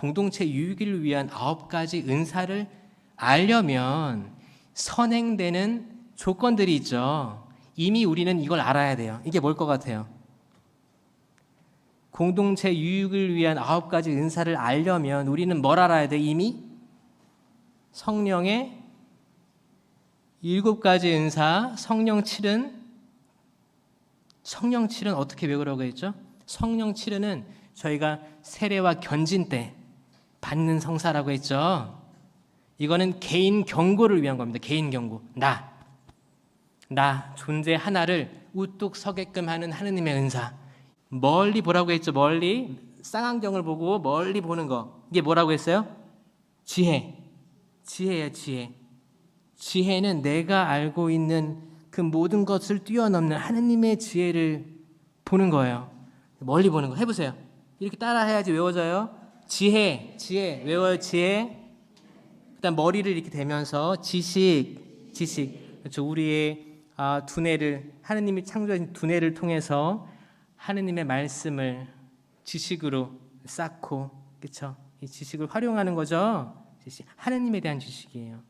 공동체 유익을 위한 아홉 가지 은사를 알려면 선행되는 조건들이 있죠. 이미 우리는 이걸 알아야 돼요. 이게 뭘 것 같아요? 공동체 유익을 위한 아홉 가지 은사를 알려면 우리는 뭘 알아야 돼? 이미 성령의 일곱 가지 은사, 성령 칠은 성령 칠은 어떻게 외우라고 했죠? 성령 칠은 저희가 세례와 견진 때 받는 성사라고 했죠. 이거는 개인 경고를 위한 겁니다. 개인 경고. 나. 나 존재 하나를 우뚝 서게끔 하는 하느님의 은사. 멀리 보라고 했죠. 멀리 쌍안경을 보고 멀리 보는 거. 이게 뭐라고 했어요? 지혜. 지혜야, 지혜. 지혜는 내가 알고 있는 그 모든 것을 뛰어넘는 하느님의 지혜를 보는 거예요. 멀리 보는 거 해보세요. 이렇게 따라 해야지 외워져요. 지혜, 지혜, 외워요, 지혜. 그다음 머리를 이렇게 대면서 지식, 지식. 그렇죠. 우리의 아, 두뇌를 하느님이 창조하신 두뇌를 통해서 하느님의 말씀을 지식으로 쌓고, 그렇죠. 이 지식을 활용하는 거죠. 지식. 하느님에 대한 지식이에요.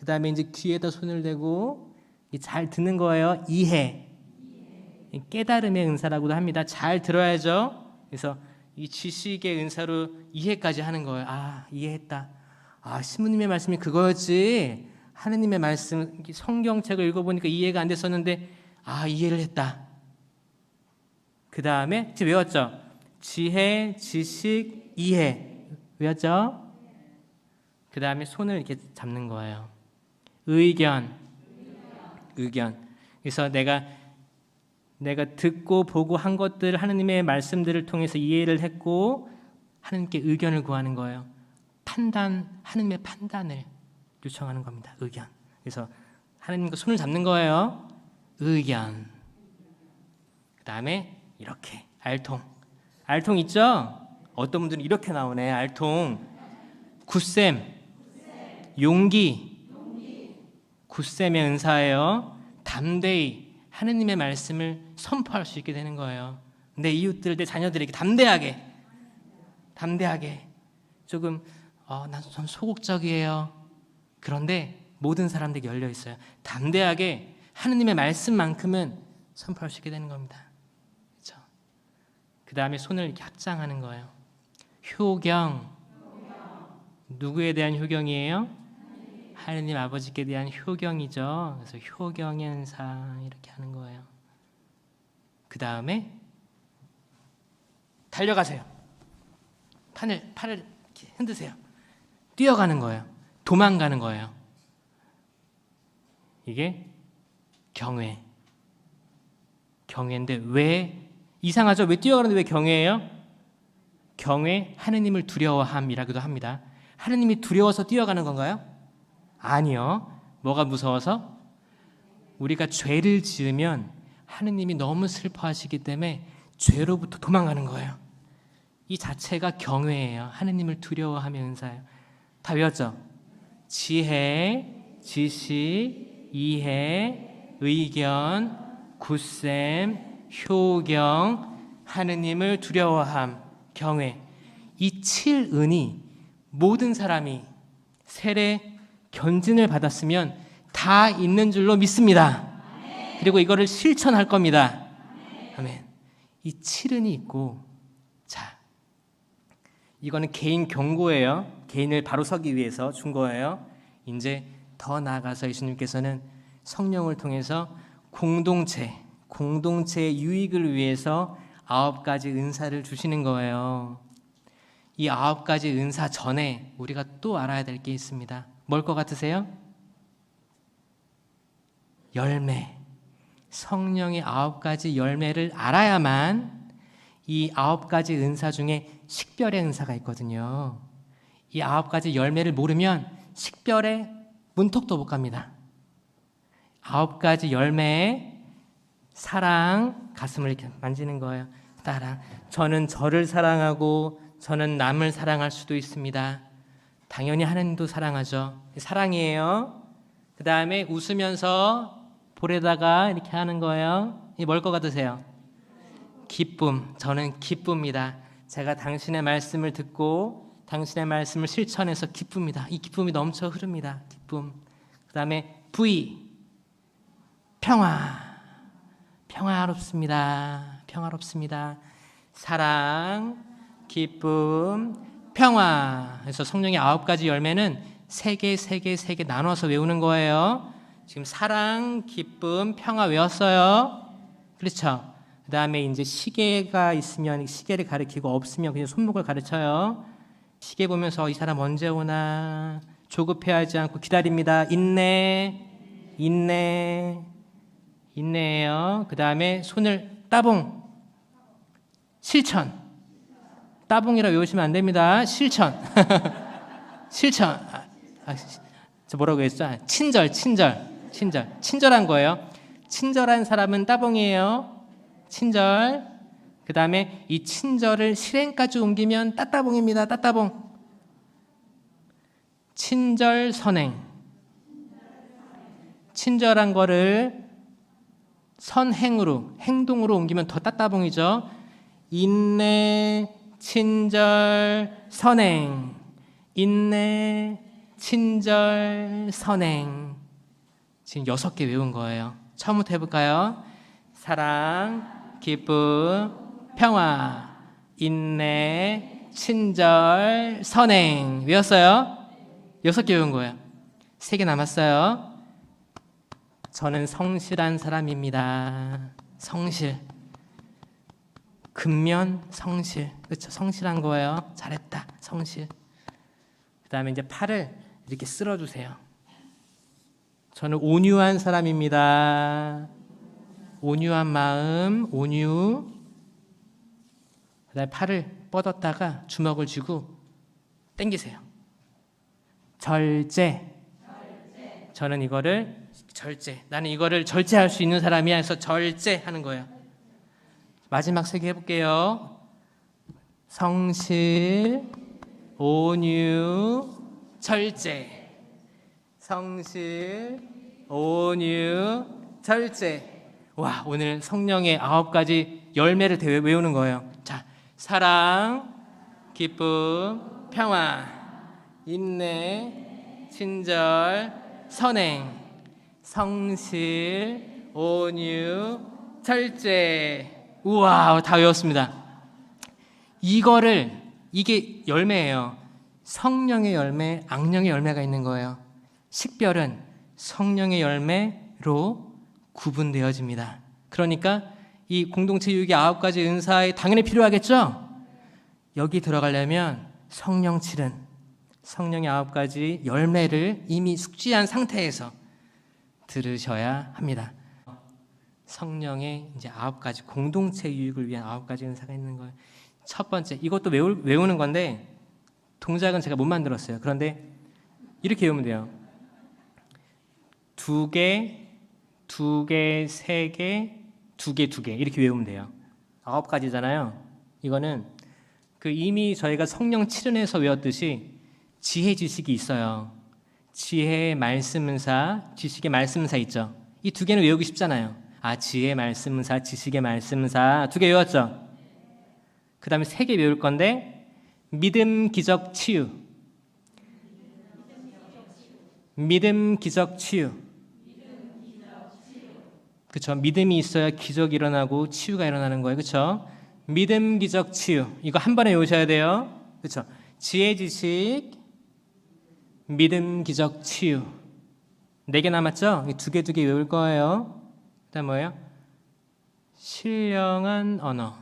그다음에 이제 귀에다 손을 대고 잘 듣는 거예요. 이해. 깨달음의 은사라고도 합니다. 잘 들어야죠. 그래서 이 지식의 은사로 이해까지 하는 거예요. 아, 이해했다. 아, 신부님의 말씀이 그거였지. 하느님의 말씀, 성경책을 읽어보니까 이해가 안 됐었는데, 아, 이해를 했다. 그 다음에 지금 외웠죠? 지혜, 지식, 이해. 외웠죠? 그 다음에 손을 이렇게 잡는 거예요. 의견, 의견. 그래서 내가 내가 듣고 보고 한 것들 하느님의 말씀들을 통해서 이해를 했고 하느님께 의견을 구하는 거예요. 판단 하느님의 판단을 요청하는 겁니다. 의견. 그래서 하느님과 손을 잡는 거예요. 의견. 그다음에 이렇게 알통. 알통 있죠? 어떤 분들은 이렇게 나오네. 알통. 굳셈. 용기. 굳셈의 은사예요. 담대히 하느님의 말씀을 선포할 수 있게 되는 거예요. 내 이웃들, 내 자녀들에게 담대하게, 담대하게 조금 어, 난전 소극적이에요. 그런데 모든 사람들에게 열려 있어요. 담대하게 하느님의 말씀만큼은 선포할 수 있게 되는 겁니다. 그렇죠? 그 다음에 손을 이렇게 합장하는 거예요. 효경. 누구에 대한 효경이에요? 하느님 아버지께 대한 효경이죠. 그래서 은사 이렇게 하는 거예요. 그 다음에 달려가세요. 판을 팔을 흔드세요. 뛰어가는 거예요. 도망가는 거예요. 이게 경외. 경외인데 왜 이상하죠? 왜 뛰어가는데 왜 경외예요? 경외 하느님을 두려워함이라고도 합니다. 하느님이 두려워서 뛰어가는 건가요? 아니요. 뭐가 무서워서? 우리가 죄를 지으면 하느님이 너무 슬퍼하시기 때문에 죄로부터 도망가는 거예요. 이 자체가 경외예요. 하느님을 두려워하며 은사예요. 다 외웠죠? 지혜, 지식, 이해, 의견, 굳셈, 효경, 하느님을 두려워함, 경외. 이 칠은이 모든 사람이 세례 견진을 받았으면 다 있는 줄로 믿습니다. 그리고 이거를 실천할 겁니다. 아멘. 이 칠은이 있고 자 이거는 개인 경고예요. 개인을 바로 서기 위해서 준 거예요. 이제 더 나아가서 예수님께서는 성령을 통해서 공동체 공동체의 유익을 위해서 아홉 가지 은사를 주시는 거예요. 이 아홉 가지 은사 전에 우리가 또 알아야 될 게 있습니다. 뭘 것 같으세요? 열매. 성령의 아홉 가지 열매를 알아야만 이 아홉 가지 은사 중에 식별의 은사가 있거든요. 이 아홉 가지 열매를 모르면 식별의 문턱도 못 갑니다. 아홉 가지 열매에 사랑, 가슴을 이렇게 만지는 거예요. 따라. 저는 저를 사랑하고 저는 남을 사랑할 수도 있습니다. 당연히 하나님도 사랑하죠. 사랑이에요. 그 다음에 웃으면서 볼에다가 이렇게 하는 거예요. 이 뭘 것 같으세요? 기쁨. 저는 기쁩니다. 제가 당신의 말씀을 듣고 당신의 말씀을 실천해서 기쁩니다. 이 기쁨이 넘쳐 흐릅니다. 기쁨. 그 다음에 V 평화. 평화롭습니다. 평화롭습니다. 사랑, 기쁨, 평화. 그래서 성령의 아홉 가지 열매는 세 개, 세 개, 세 개 나눠서 외우는 거예요. 지금 사랑, 기쁨, 평화 외웠어요. 그렇죠? 그 다음에 이제 시계가 있으면 시계를 가리키고 없으면 그냥 손목을 가르쳐요. 시계 보면서 이 사람 언제 오나 조급해하지 않고 기다립니다. 인내, 인내, 인내예요. 그 다음에 손을 따봉, 실천. 따봉이라 외우시면 안 됩니다. 실천, 실천. 아, 아, 저 뭐라고 했죠? 아, 친절, 친절, 친절, 친절한 거예요. 친절한 사람은 따봉이에요. 친절. 그 다음에 이 친절을 실행까지 옮기면 따따봉입니다. 따따봉. 친절 선행. 친절한 거를 선행으로 행동으로 옮기면 더 따따봉이죠. 인내, 친절, 선행. 인내, 친절, 선행. 지금 여섯 개 외운 거예요. 처음부터 해볼까요? 사랑, 기쁨, 평화, 인내, 친절, 선행. 외웠어요? 여섯 개 외운 거예요. 세 개 남았어요. 저는 성실한 사람입니다. 성실. 근면 성실. 그렇죠. 성실한 거예요. 잘했다. 성실. 그 다음에 이제 팔을 이렇게 쓸어 주세요. 저는 온유한 사람입니다. 온유한 마음, 온유. 그다음에 팔을 뻗었다가 주먹을 쥐고 당기세요. 절제. 저는 이거를 절제. 나는 이거를 절제할 수 있는 사람이야. 해서 절제하는 거예요. 마지막 세 개 해볼게요. 성실, 온유, 절제. 성실, 온유, 절제. 와, 오늘 성령의 아홉 가지 열매를 대- 외우는 거예요. 자, 사랑, 기쁨, 평화, 인내, 친절, 선행, 성실, 온유, 절제. 우와, 다 외웠습니다. 이거를 이게 열매예요. 성령의 열매, 악령의 열매가 있는 거예요. 식별은 성령의 열매로 구분되어집니다. 그러니까 이 공동체 유익의 아홉 가지 은사에 당연히 필요하겠죠? 여기 들어가려면 성령 칠은 성령의 아홉 가지 열매를 이미 숙지한 상태에서 들으셔야 합니다. 성령의 이제 아홉 가지 공동체 유익을 위한 아홉 가지 은사가 있는 거예요. 첫 번째 이것도 외우, 외우는 건데 동작은 제가 못 만들었어요. 그런데 이렇게 외우면 돼요. 두 개, 두 개, 세 개, 두 개, 두 개 이렇게 외우면 돼요. 아홉 가지잖아요. 이거는 그 이미 저희가 성령 칠은에서 외웠듯이 지혜 지식이 있어요. 지혜의 말씀 은사, 지식의 말씀 은사 있죠. 이 두 개는 외우기 쉽잖아요. 아, 지혜 말씀은사, 지식의 말씀은사 두 개 외웠죠. 그 다음에 세 개 외울 건데 믿음, 기적, 치유. 믿음, 기적, 치유. 그렇죠. 믿음이 있어야 기적이 일어나고 치유가 일어나는 거예요. 그렇죠. 믿음, 기적, 치유. 이거 한 번에 외우셔야 돼요. 그렇죠. 지혜, 지식, 믿음, 기적, 치유. 네 개 남았죠? 두 개 두 개 외울 거예요. 그다음 뭐예요? 신령한 언어.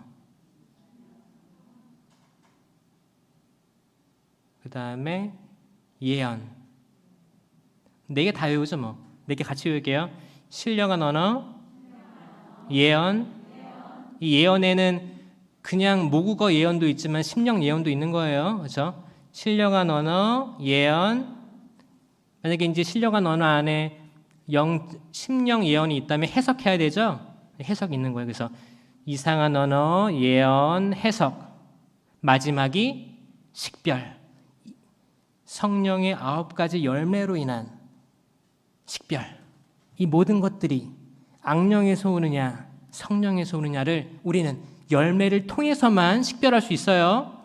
그 다음에 예언. 네 개 다 외우죠 뭐. 네 개 같이 외울게요. 신령한 언어, 예언. 이 예언에는 그냥 모국어 예언도 있지만 심령 예언도 있는 거예요. 그렇죠? 신령한 언어, 예언. 만약에 이제 신령한 언어 안에 영 심령 예언이 있다면 해석해야 되죠. 해석 있는 거예요. 그래서 이상한 언어, 예언, 해석. 마지막이 식별. 성령의 아홉 가지 열매로 인한 식별. 이 모든 것들이 악령에서 오느냐, 성령에서 오느냐를 우리는 열매를 통해서만 식별할 수 있어요.